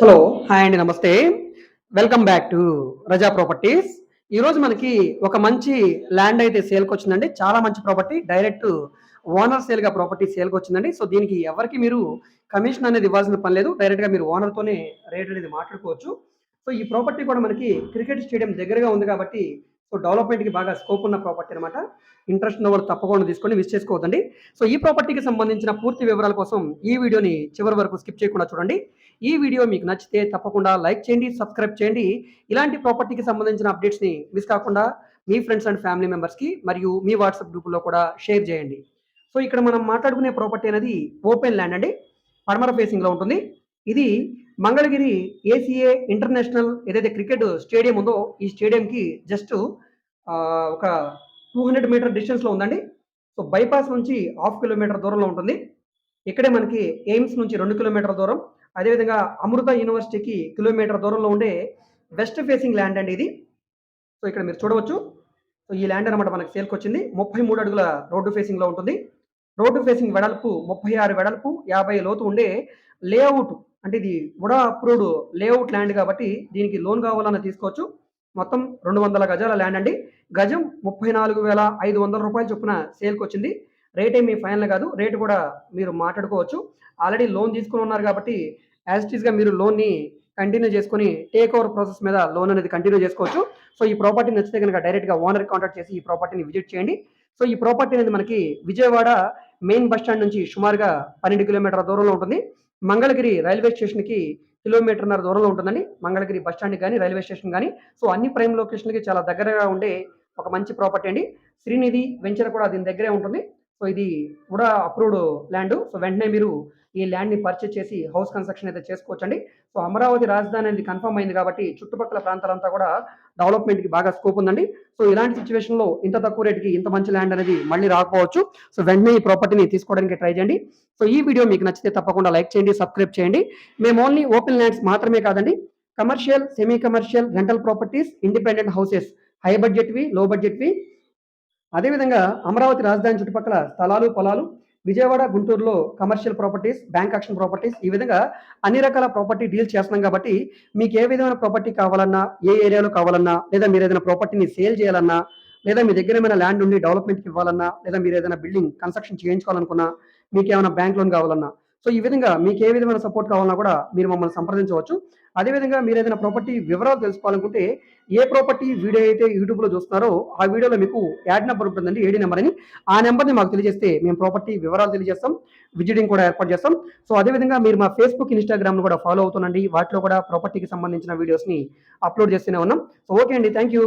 Hello hi అండి నమస్తే. Welcome back to Raza properties ఈరోజు మనకి ఒక మంచి ల్యాండ్ అయితే సేల్కి వచ్చిందండి. చాలా మంచి ప్రాపర్టీ డైరెక్ట్ ఓనర్ సేల్గా ప్రాపర్టీ సేల్కి వచ్చిందండి. సో దీనికి ఎవరికి మీరు కమిషన్ అనేది ఇవ్వాల్సిన పని లేదు. డైరెక్ట్గా మీరు ఓనర్తోనే రేట్ అనేది మాట్లాడుకోవచ్చు. సో ఈ ప్రాపర్టీ కూడా మనకి క్రికెట్ స్టేడియం దగ్గరగా ఉంది కాబట్టి సో డెవలప్మెంట్కి బాగా స్కోప్ ఉన్న ప్రాపర్టీ అనమాట ఇంట్రెస్ట్ ఉన్న వాళ్ళు తప్పకుండా తీసుకొని మిస్ చేసుకోవద్దండి. సో ఈ ప్రాపర్టీకి సంబంధించిన పూర్తి వివరాల కోసం ఈ వీడియోని చివరి వరకు స్కిప్ చేయకుండా చూడండి. ఈ వీడియో మీకు నచ్చితే తప్పకుండా లైక్ చేయండి సబ్స్క్రైబ్ చేయండి. ఇలాంటి ప్రాపర్టీకి సంబంధించిన అప్డేట్స్ని మిస్ కాకుండా మీ ఫ్రెండ్స్ అండ్ ఫ్యామిలీ మెంబర్స్కి మరియు మీ వాట్సాప్ గ్రూప్లో కూడా షేర్ చేయండి. సో ఇక్కడ మనం మాట్లాడుకునే ప్రాపర్టీ అనేది ఓపెన్ ల్యాండ్ అండి. పడమర ఫేసింగ్లో ఉంటుంది. ఇది మంగళగిరి ఏసీఏ ఇంటర్నేషనల్ ఏదైతే క్రికెట్ స్టేడియం ఉందో ఈ స్టేడియంకి జస్ట్ ఒక టూ హండ్రెడ్ మీటర్ డిస్టెన్స్లో ఉందండి. సో బైపాస్ నుంచి హాఫ్ కిలోమీటర్ దూరంలో ఉంటుంది. ఇక్కడే మనకి ఎయిమ్స్ నుంచి రెండు కిలోమీటర్ దూరం. అదేవిధంగా అమృత యూనివర్సిటీకి కిలోమీటర్ దూరంలో ఉండే వెస్ట్ ఫేసింగ్ ల్యాండ్ అండి ఇది. సో ఇక్కడ మీరు చూడవచ్చు. సో ఈ ల్యాండ్ అనమాట మనకి సేల్కి వచ్చింది ముప్పై మూడు అడుగుల రోడ్డు ఫేసింగ్లో ఉంటుంది. రోడ్డు ఫేసింగ్ వెడల్పు ముప్పై ఆరు వెడల్పు యాభై లోతు ఉండే లేఅవుట్ అంటే ఇది ఉడా అప్రూవ్డ్ లేఅవుట్ ల్యాండ్ కాబట్టి దీనికి లోన్ కావాలన్నా తీసుకోవచ్చు. మొత్తం రెండు వందల గజాల ల్యాండ్ అండి. గజం ముప్పై నాలుగు వేల ఐదు వందల రూపాయలు చొప్పున సేల్కి వచ్చింది. రేట్ ఏమి ఫైనల్ కాదు. రేటు కూడా మీరు మాట్లాడుకోవచ్చు. ఆల్రెడీ లోన్ తీసుకుని ఉన్నారు కాబట్టి యాజ్ ఇట్ ఈస్గా మీరు లోన్ని కంటిన్యూ చేసుకొని టేక్ ఓవర్ ప్రాసెస్ మీద లోన్ అనేది కంటిన్యూ చేసుకోవచ్చు. సో ఈ ప్రాపర్టీ నచ్చితే కనుక డైరెక్ట్గా ఓనర్ కాంటాక్ట్ చేసి ఈ ప్రాపర్టీని విజిట్ చేయండి. సో ఈ ప్రాపర్టీ అనేది మనకి విజయవాడ మెయిన్ బస్ స్టాండ్ నుంచి సుమారుగా పన్నెండు కిలోమీటర్ల దూరంలో ఉంటుంది. మంగళగిరి రైల్వే స్టేషన్కి కిలోమీటర్న్నర దూరంలో ఉంటుందని మంగళగిరి బస్ స్టాండ్ కానీ రైల్వే స్టేషన్ కానీ సో అన్ని ప్రైమ్ లొకేషన్కి చాలా దగ్గరగా ఉండే ఒక మంచి ప్రాపర్టీ అండి. శ్రీనిధి వెంచర్ కూడా దీని దగ్గరే ఉంటుంది. సో ఇది కూడా అప్రూవ్డ్ ల్యాండ్. సో వెంటనే మీరు ఈ ల్యాండ్ని పర్చేజ్ చేసి హౌస్ కన్స్ట్రక్షన్ అయితే చేసుకోవచ్చండి. సో అమరావతి రాజధాని అనేది కన్ఫర్మ్ అయింది కాబట్టి చుట్టుపక్కల ప్రాంతాలంతా కూడా డెవలప్మెంట్కి బాగా స్కోప్ ఉందండి. సో ఇలాంటి సిచ్యువేషన్లో ఇంత తక్కువ రేటుకి ఇంత మంచి ల్యాండ్ అనేది మళ్ళీ రాకపోవచ్చు. సో వెంటనే ఈ ప్రాపర్టీని తీసుకోవడానికి ట్రై చేయండి. సో ఈ వీడియో మీకు నచ్చితే తప్పకుండా లైక్ చేయండి సబ్స్క్రైబ్ చేయండి. మేము ఓన్లీ ఓపెన్ ల్యాండ్స్ మాత్రమే కాదండి commercial semi commercial rental properties independent houses high బడ్జెట్వి low బడ్జెట్వి. అదేవిధంగా అమరావతి రాజధాని చుట్టుపక్కల స్థలాలు పొలాలు విజయవాడ గుంటూరులో commercial properties bank auction properties ఈ విధంగా అన్ని రకాల ప్రాపర్టీ డీల్ చేస్తున్నాం కాబట్టి మీకు ఏ విధమైన ప్రాపర్టీ కావాలన్నా ఏ ఏరియాలో కావాలన్నా లేదా మీరు ఏదైనా ప్రాపర్టీని సేల్ చేయాలన్నా లేదా మీ దగ్గర ఏమైనా ల్యాండ్ ఉండి డెవలప్మెంట్కి ఇవ్వాలన్నా లేదా మీరు ఏదైనా బిల్డింగ్ కన్స్ట్రక్షన్ చేయించుకోవాలనుకున్నా మీకు ఏమైనా బ్యాంక్ లోన్ కావాలన్నా సో ఈ విధంగా మీకు ఏ విధమైన సపోర్ట్ కావాలన్నా కూడా మీరు మమ్మల్ని సంప్రదించవచ్చు. అదేవిధంగా మీరు ఏదైనా ప్రాపర్టీ వివరాలు తెలుసుకోవాలనుకుంటే ఏ ప్రాపర్టీ వీడియో అయితే యూట్యూబ్లో చూస్తున్నారో ఆ వీడియోలో మీకు యాడ్ నెంబర్ ఉంటుందండి ఏడీ నెంబర్ అని. ఆ నెంబర్ని మాకు తెలియజేస్తే మేము ప్రాపర్టీ వివరాలు తెలియజేస్తాం విజిటింగ్ కూడా ఏర్పాటు చేస్తాం. సో అదేవిధంగా మీరు మా ఫేస్బుక్ ఇన్స్టాగ్రామ్లో కూడా ఫాలో అవుతుండండి. వాటిలో కూడా ప్రాపర్టీకి సంబంధించిన వీడియోస్ని అప్లోడ్ చేస్తూనే ఉన్నాం. సో ఓకే అండి థ్యాంక్ యూ